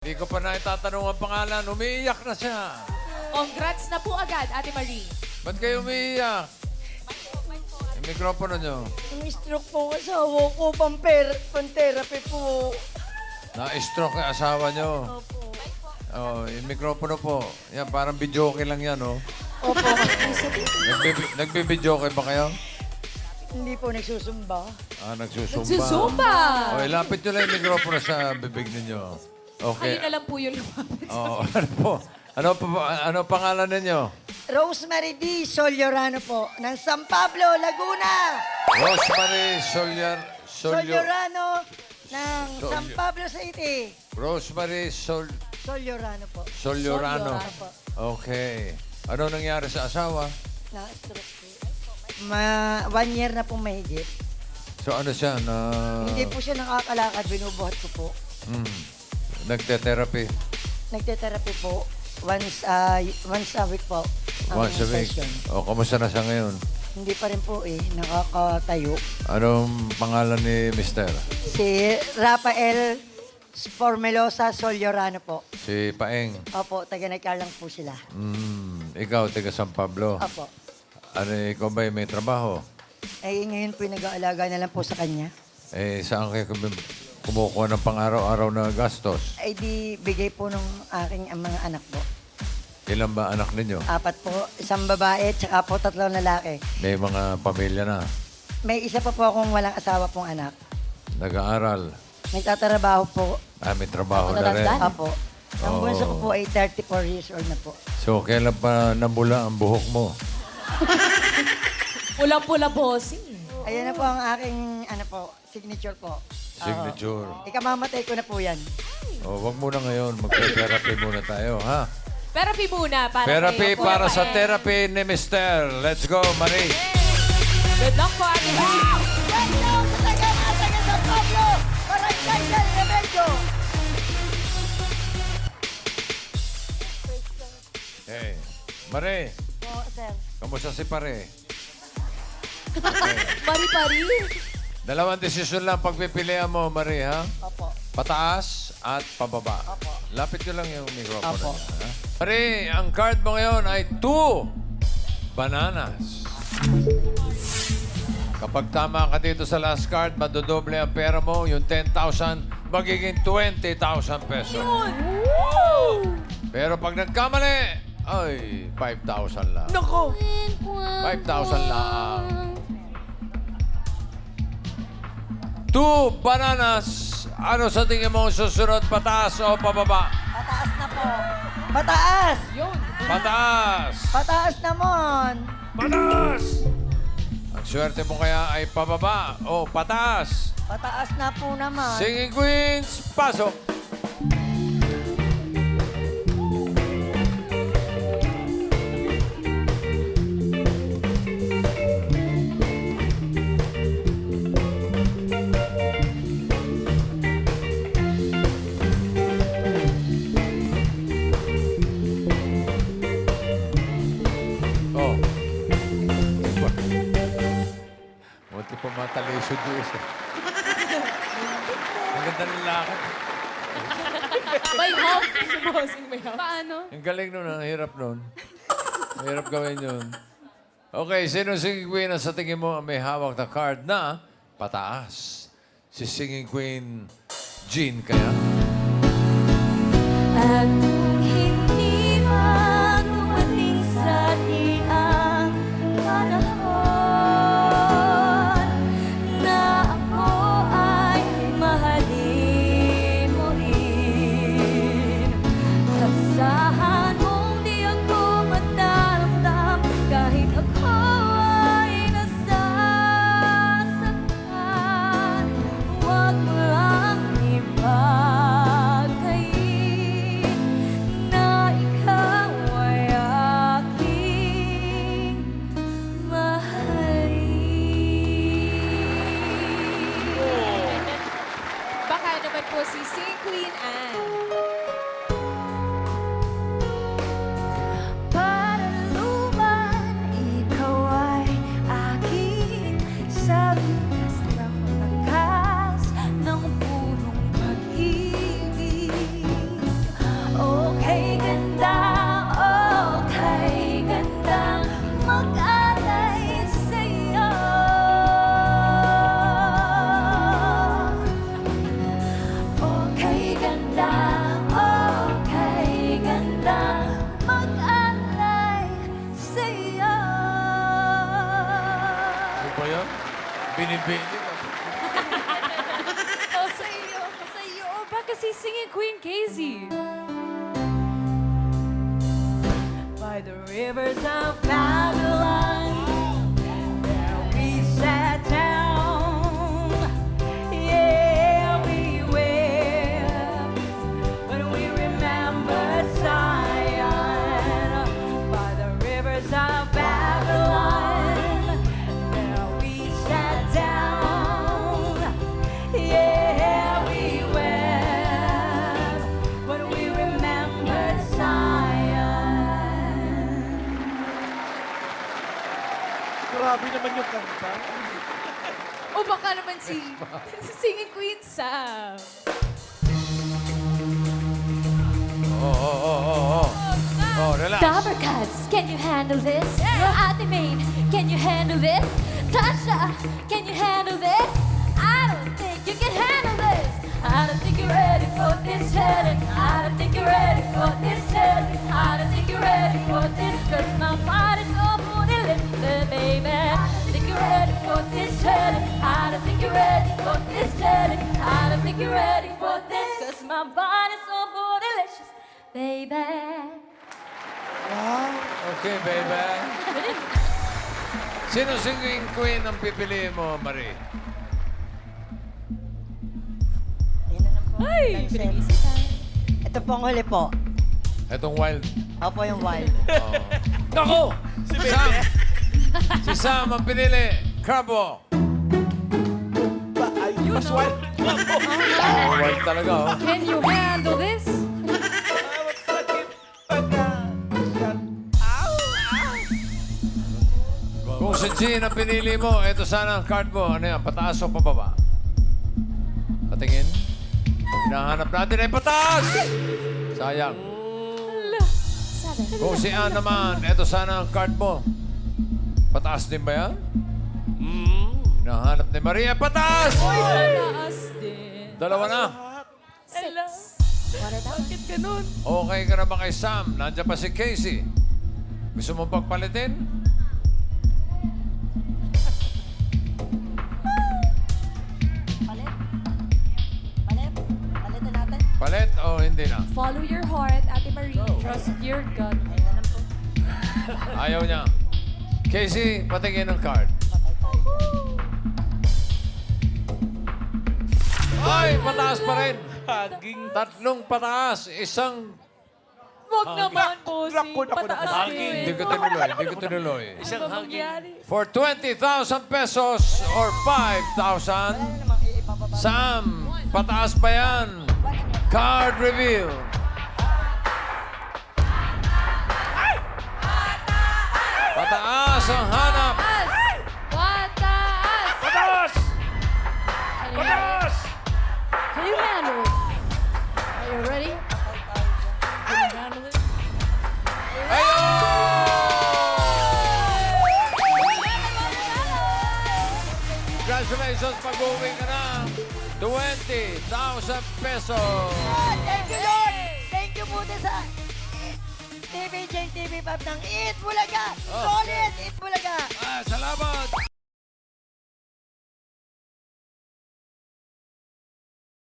Hindi ko pa na itatanong ang pangalan. Umiiyak na siya. Congrats na po agad, Ate Marie. Ba't kayo umiiyak? Yung mikropono nyo. Stroke po ang asawa ko, pamper, pang-therapy po. Na-stroke ang asawa nyo. Opo. Oh, yung mikropono po. Yan, parang videoke lang yan, oh. Opo. Nagbibi- Nagbibidyoke ba kayo? Hindi po nagsusumba. Ah, nagsusumba. Susumba! Oh, ilapit nyo lang yung mikropono sa bibig ninyo. Okay. Kayo na lang po yung lumapit. Oh, ano po? Ano, pa, ano pangalan ninyo? Rosemary D. Soliorano po, ng San Pablo, Laguna. Rosemary Soliar... Solio, Soliorano ng Solio- San Pablo City. Rosemary Sol, Soliorano po. Soliorano. Soliorano po. Okay. Ano nangyari sa asawa? Na-stroke po. Ma one year na pong mahigit. So ano siya na... Hindi po siya nakakalakad, binubuhat ko po. Hmm. Nagte-therapy Nagte-therapy po. Once, ah, once a week po. ang once a week. session. O, kamusta na siya ngayon? Hindi pa rin po eh, nakakatayo. Anong pangalan ni Mister? Si Rafael Formelosa Soliorano po. Si Paeng. Opo, taga-Nagkar lang po sila. Hmm. Ikaw, taga San Pablo. Opo. Ano, ikaw ba may trabaho? Eh, ngayon po yung nag-aalaga na lang po sa kanya. Eh, saan kayo kum- kumukuha ng pang-araw-araw na gastos? Ay di bigay po nung aking ang mga anak po. Ilan ba anak ninyo? Apat po, isang babae, tsaka po tatlong lalaki. May mga pamilya na. May isa pa po akong walang asawa pong anak. Nag-aaral. Nagtatrabaho po. Ah, may trabaho na rin. Apo. Ang Oo. bunso ko po ay 34 years old na po. So, kailan pa nabula ang buhok mo? Pulang-pula bossing. Ayan na po ang aking ano po, signature po. Signature. Ikamamatay ko na po yan. O, wag muna ngayon. Magpe-therapy muna tayo, ha? Therapy muna para Therapy kay para sa therapy ni Mister. Let's go, Marie. Good luck po, Ate Marie. Welcome sa taga-masa ng San Pablo! Barangay del Remedio! Hey, Marie, Po, sir. kamusta si pare? Pari-pari. Dalawang desisyon lang pagpipilian mo, Marie, ha? Opo. Pataas at pababa. Opo. Lapit nyo lang yung microphone. Opo. niya, ha? Marie, ang card mo ngayon ay two bananas. Kapag tama ka dito sa last card, madodoble ang pera mo. Yung 10,000, magiging 20,000 pesos. Pero pag nagkamali, ay, 5,000 lang. Nako. 5,000 lang. Two bananas. Ano sa tingin mo ang susunod, pataas o pababa? Pataas na po. Pataas! Yun. Pataas! Pataas naman! Pataas! Ang swerte mo kaya ay pababa o pataas. Pataas na po naman. Singing Queens, pasok! Matalisod yung isa. Ang ganda ng lakad. May help. Si bossing may help. Paano? Ang galing nun, ang hirap nun. Ang hirap gawin yun. Okay, sino singing queen na sa tingin mo ang may hawak na card na pataas? Si singing queen Jean kaya? At si Sing Queen Anne. Panaluman, ikaw ay aking sabi. Benim o sa iyo. Sa iyo. O oh, baka sisingin Queen Casey. By the rivers of Babylon Grabe naman yung kanta. O baka naman si Singing Queen Sam. Oh, oh, oh, oh, oh. Oh, oh relax. Dabarcats, can you handle this? Ate Main, can you handle this? Tasha, can you handle this? I don't think you can handle this. I don't think you're ready for this challenge. I don't think you're ready for this challenge. I don't think you're ready for this. Cause my body's You're ready for this. Cause my body's so bootylicious, baby. Okay, baby. Sino singing queen ang pipiliin mo, Marie? Ayun na lang po. Ay, pinag-isipan. Ito po ang huli po. Etong wild. Opo yung wild. Oh. Naku! Si Sam! si Sam ang pinili. Crabo. Ba, ay, mas wild. Oh, talaga, oh. Can you handle this? Kung si Jean ang pinili mo, ito sana ang card mo. Ano yan? Pataas o pababa? Patingin. Hinahanap natin ay pataas! Sayang. Kung si Ann naman, ito sana ang card mo. Pataas din ba yan? Hinahanap ni Maria, pataas! Mataas din. Dalawa na. Ala. Bakit ganun? Okay ka na ba kay Sam? Nandiyan pa si Casey. Gusto mo pagpalitin? Palit. Palit. Palitin natin. Palit o hindi na? Follow your heart, Ate Marie. Trust your gut. Ayun na lang po. Ayaw niya. Casey, patingin ng card. Ay, pataas pa rin. Haging. Tatlong pataas. Isang... Wag naman po si Naku, naku, pataas din. Hindi ko tinuloy. Hindi ko tinuloy. Ano ba mangyari? For 20,000 pesos or 5,000, Wala na namang ipapababa. Sam, pataas pa yan. Card reveal. Pataas ang hanap. mag-uwi ka na. 20,000 pesos. Ah, thank you, Lord. Thank you po din sa TVJ TV Pop ng Eat Bulaga. Oh. Solid Eat Bulaga. Ah, salamat.